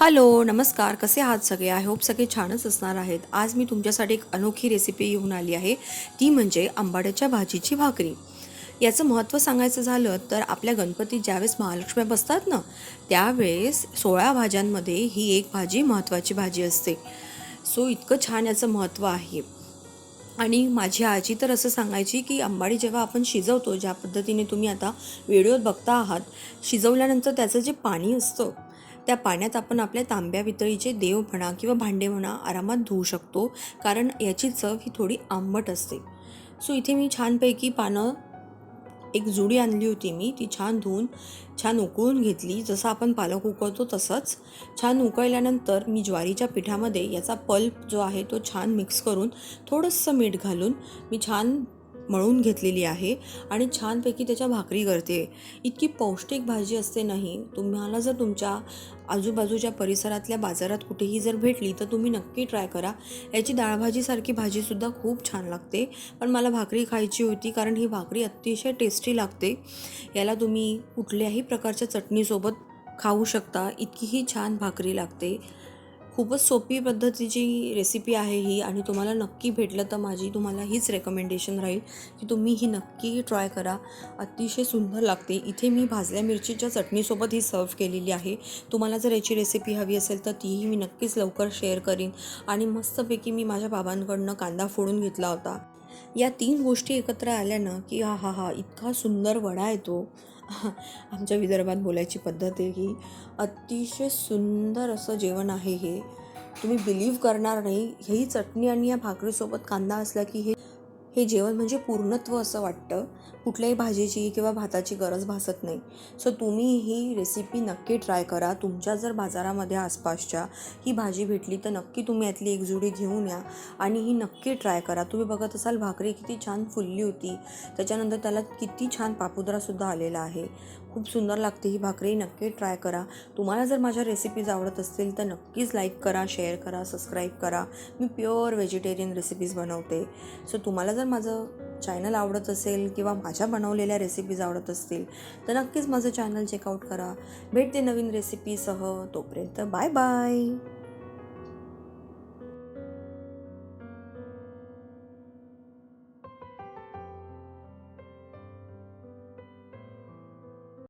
Hello नमस्कार. कसे आहात सगळे? आय होप सगळे छानच असणार आहेत. आज मी तुमच्यासाठी एक अनोखी रेसिपी घेऊन आली आहे. ती म्हणजे आंबाड्याच्या भाजीची भाकरी. याचं महत्त्व सांगायचं झालं तर आपल्या गणपती ज्यावेळेस महालक्ष्मी बसतात ना त्यावेळेस सोळा भाज्यांमध्ये ही एक भाजी महत्त्वाची भाजी असते. सो इतकं छान याचं महत्त्व आहे. आणि माझी आजी तर असं सांगायची की आंबाडी जेव्हा आपण शिजवतो ज्या पद्धतीने तुम्ही आता व्हिडिओत बघता आहात शिजवल्यानंतर त्याचं जे पाणी असतं त्या पाण्यात आपण आपल्या तांब्या पितळीचे देव म्हणा किंवा भांडे म्हणा आरामात धुवू शकतो कारण याची चव ही थोडी आंबट असते. सो इथे मी छानपैकी पानं एक जुडी आणली होती मी ती छान धुवून छान उकळून घेतली. जसं आपण पालक उकळतो तसंच छान उकळल्यानंतर मी ज्वारीच्या पिठामध्ये याचा पल्प जो आहे तो छान मिक्स करून थोडंसं मीठ घालून मी छान मळून घेतलेली आहे आणि छानपैकी त्याच्या भाकरी करते. इतकी पौष्टिक भाजी असते नाही तुम्हाला जर तुमच्या आजूबाजूच्या परिसरातल्या बाजारात कुठेही जर भेटली तर तुम्ही नक्की ट्राय करा. याची डाळभाजीसारखी भाजीसुद्धा खूप छान लागते. पण मला भाकरी खायची होती कारण ही भाकरी अतिशय टेस्टी लागते. याला तुम्ही कुठल्याही प्रकारच्या चटणीसोबत खाऊ शकता. इतकीही छान भाकरी लागते. खूपच सोपी पद्धतीची रेसिपी आहे ही आणि तुम्हाला नक्की भेटलं तर माझी तुम्हाला हीच रेकमेंडेशन राहील की तुम्ही ही नक्की ट्राय करा. अतिशय सुंदर लागते. इथे मी भाजल्या मिरचीच्या चटणीसोबत ही सर्व केलेली आहे. तुम्हाला जर याची रेसिपी हवी असेल तर तीही मी नक्कीच लवकर शेअर करीन. आणि मस्तपैकी मी माझ्या बाबांकडनं कांदा फोडून घेतला होता. या तीन गोष्टी एकत्र आल्यानं की हा हा हा इतका सुंदर वडा येतो. आमच्या विदर्भात बोलायची पद्धत आहे की अतिशय सुंदर असं जेवण आहे हे. तुम्ही बिलीव्ह करणार नाही. ही चटणी आणि या भाकरीसोबत कांदा असला की हे हे जेवण म्हणजे पूर्णत्व असं वाटतं. कुठल्याही भाजीची किंवा भाताची गरज भासत नाही. सो तुम्ही ही रेसिपी नक्की ट्राय करा. तुमच्या जर बाजारामध्ये आसपासच्या ही भाजी भेटली तर नक्की तुम्ही यातली एक जुडी घेऊन या आणि ही नक्की ट्राय करा. तुम्ही बघत असाल भाकरी किती छान फुलली होती. त्याच्यानंतर त्याला किती छान पापुद्रासुद्धा आलेला आहे. खूप सुंदर लागते ही भाकरी. नक्की ट्राय करा. तुम्हाला जर माझ्या रेसिपीज आवडत असतील तर नक्कीच लाईक करा शेअर करा सबस्क्राईब करा. मी प्युअर व्हेजिटेरियन रेसिपीज बनवते. सो तुम्हाला जर माझं चॅनल आवडत असेल किंवा माझ्या बनवलेल्या रेसिपीज आवडत असतील तर नक्कीच माझं चॅनल चेकआउट करा. भेटते नवीन रेसिपीसह तोपर्यंत बाय बाय